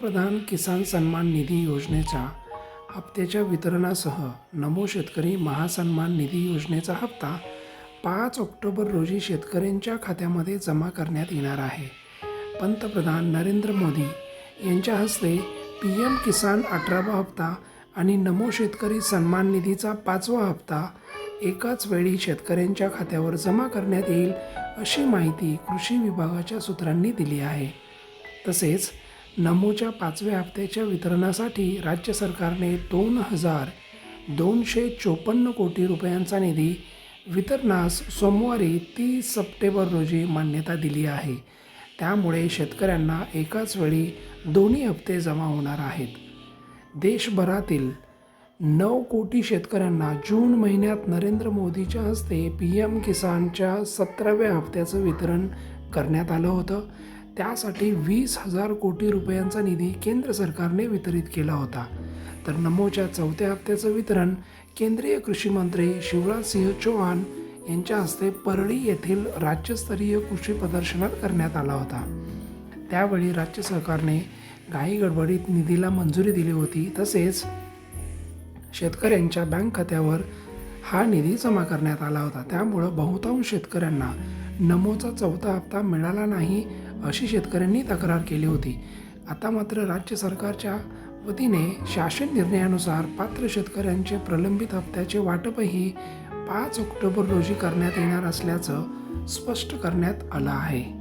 पंतप्रधान किसान सन्मान निधी योजनेच्या हप्त्याच्या वितरणासह नमो शेतकरी महासन्मान निधी योजनेचा हप्ता पाच ऑक्टोबर रोजी शेतकऱ्यांच्या खात्यामध्ये जमा करण्यात येणार आहे. पंतप्रधान नरेंद्र मोदी यांच्या हस्ते पी एम किसान अठरावा हप्ता आणि नमो शेतकरी सन्मान निधीचा पाचवा हप्ता एकाच वेळी शेतकऱ्यांच्या खात्यावर जमा करण्यात येईल अशी माहिती कृषी विभागाच्या सूत्रांनी दिली आहे. तसेच नमोच्या पाचव्या हप्त्याच्या वितरणासाठी राज्य सरकारने दोन हजार दोनशे चोपन्न कोटी रुपयांचा निधी वितरणास सोमवारी तीस सप्टेंबर रोजी मान्यता दिली आहे. त्यामुळे शेतकऱ्यांना एकाच वेळी दोन्ही हप्ते जमा होणार आहेत. देशभरातील नऊ कोटी शेतकऱ्यांना जून महिन्यात नरेंद्र मोदीच्या हस्ते पी एम किसानच्या सतराव्या हप्त्याचं वितरण करण्यात आलं होतं. त्यासाठी वीस हजार कोटी रुपयांचा निधी केंद्र सरकारने वितरित केला होता. तर नमोच्या चौथ्या हप्त्याचं वितरण केंद्रीय कृषी मंत्री शिवराज सिंह चौहान यांच्या हस्ते परळी येथील राज्यस्तरीय कृषी प्रदर्शनात करण्यात आला होता. त्यावेळी राज्य सरकारने घाई गडबडीत निधीला मंजुरी दिली होती. तसेच शेतकऱ्यांच्या बँक खात्यावर हा निधी जमा करण्यात आला होता. त्यामुळं बहुतांश शेतकऱ्यांना नमोचा चौथा हप्ता मिळाला नाही अशी शेतकऱ्यांनी तक्रार केली होती. आता मात्र राज्य सरकारच्या वतीने शासन निर्णयानुसार पात्र शेतकऱ्यांचे प्रलंबित हप्त्याचे वाटपही पाच ऑक्टोबर रोजी करण्यात येणार असल्याचं स्पष्ट करण्यात आलं आहे.